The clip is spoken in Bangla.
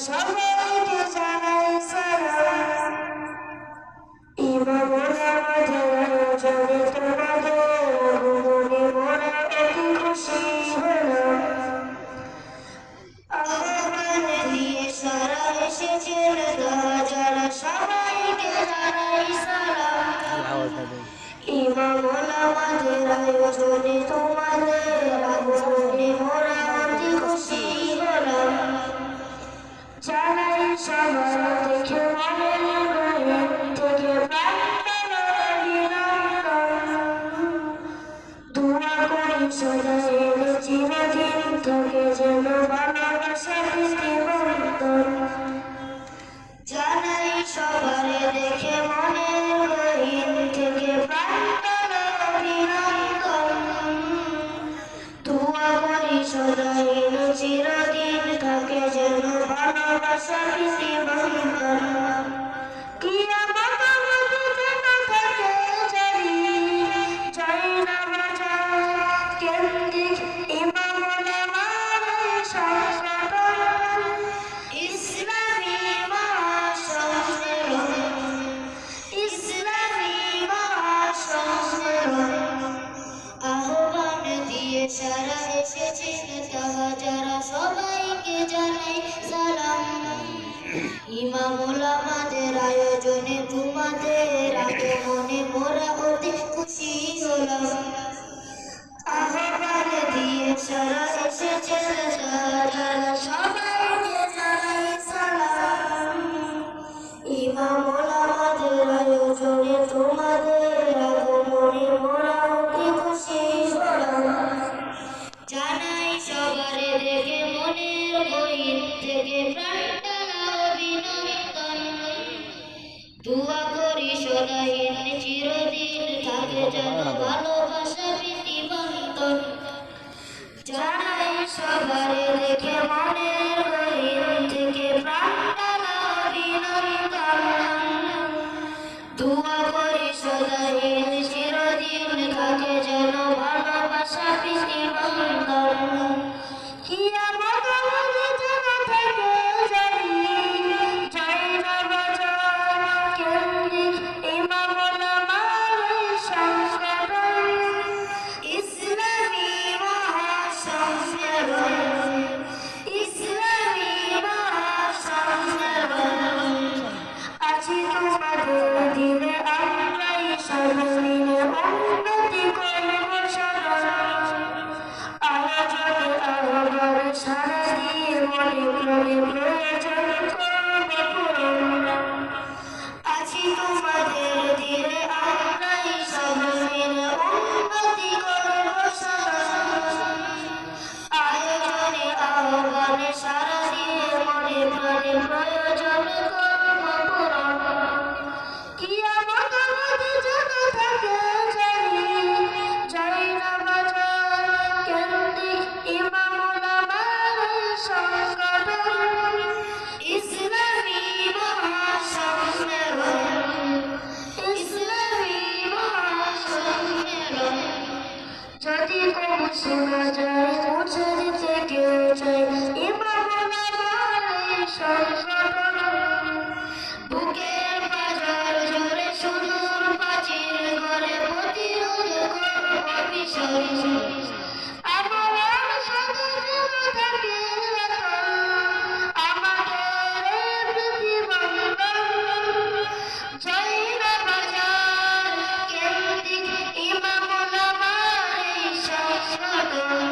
সবাইকে জানাই সালাম ইমামুল আমাদের আয়োজনে তোমাদের আগমনে মোরা অতি খুশি হলাম আহ্বান দিয়ে সারা এসেছেন যারা সবাইকে জানাই সালাম ইমামুল আমাদের আয়োজনে তোমাদের যেন ভালোবাসা দেখে মনের গহীন থেকে প্রাণের অভিনন্দন। দোয়া করি সদা এলো চিরদিন থাকে যেন ভালোবাসা প্রীতি দিয়ে এসেছে তাহা যারা সবাইকে জানাই সালাম ইমামুল আমাদের আয়োজনে তোমাদের আগমনে মোরা অতি খুশি হলাম আহ্বান দিয়ে সারা এসেছে তাহা দোয়া করি সদাহীন চিরদিন থাকে যেন ভালোবাসা প্রীতি বন্ধন জানাই সবার দেখে মনের শোনা যায় মুছারি থেকে যায় ইমাম নামাজের সংগঠন বুকের বাজার জোরে সুদূর প্রাচীর ঘরে প্রতিরোধ করব Thank you.